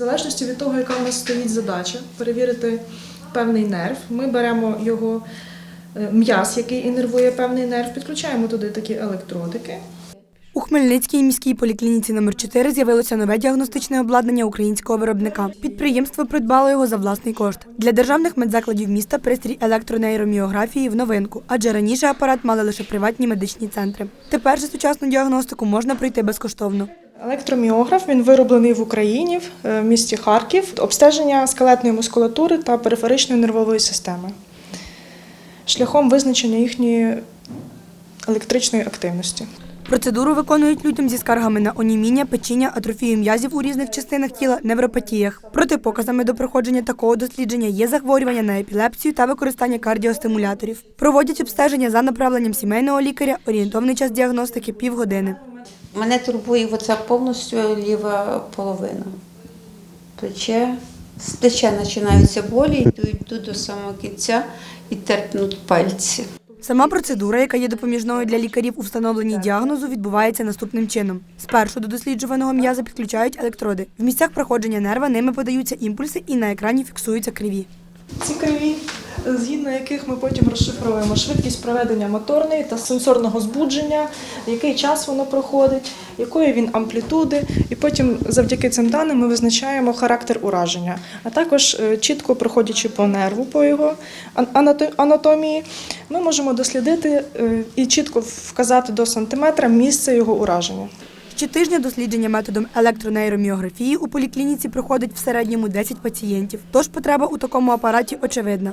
залежності від того, яка у нас стоїть задача, перевірити певний нерв, ми беремо його е, м'яз, який іннервує певний нерв, підключаємо туди такі електродики. У Хмельницькій міській поліклініці номер 4 з'явилося нове діагностичне обладнання українського виробника. Підприємство придбало його за власний кошт. Для державних медзакладів міста пристрій електронейроміографії в новинку, адже раніше апарат мали лише приватні медичні центри. Тепер же сучасну діагностику можна пройти безкоштовно. Електроміограф він вироблений в Україні в місті Харків. Обстеження скелетної мускулатури та периферичної нервової системи шляхом визначення їхньої електричної активності. Процедуру виконують людям зі скаргами на оніміння, печіння, атрофію м'язів у різних частинах тіла, невропатіях. Протипоказами до проходження такого дослідження є захворювання на епілепсію та використання кардіостимуляторів. Проводять обстеження за направленням сімейного лікаря. Орієнтовний час діагностики півгодини. Мене турбує оця повністю ліва половина. Плече. З плеча починаються болі, йдуть йдуть до самого кінця і терпнуть пальці. Сама процедура, яка є допоміжною для лікарів у встановленні діагнозу, відбувається наступним чином. Спершу до досліджуваного м'яза підключають електроди. В місцях проходження нерва ними подаються імпульси і на екрані фіксуються криві. Ці криві, згідно яких ми потім розшифровуємо швидкість проведення моторної та сенсорного збудження, який час воно проходить, якої він амплітуди, і потім завдяки цим даним ми визначаємо характер ураження. А також е, чітко проходячи по нерву, по його анатомії, ми можемо дослідити е, і чітко вказати до сантиметра місце його ураження. Щотижня дослідження методом електронейроміографії у поліклініці проходить в середньому 10 пацієнтів. Тож потреба у такому апараті очевидна.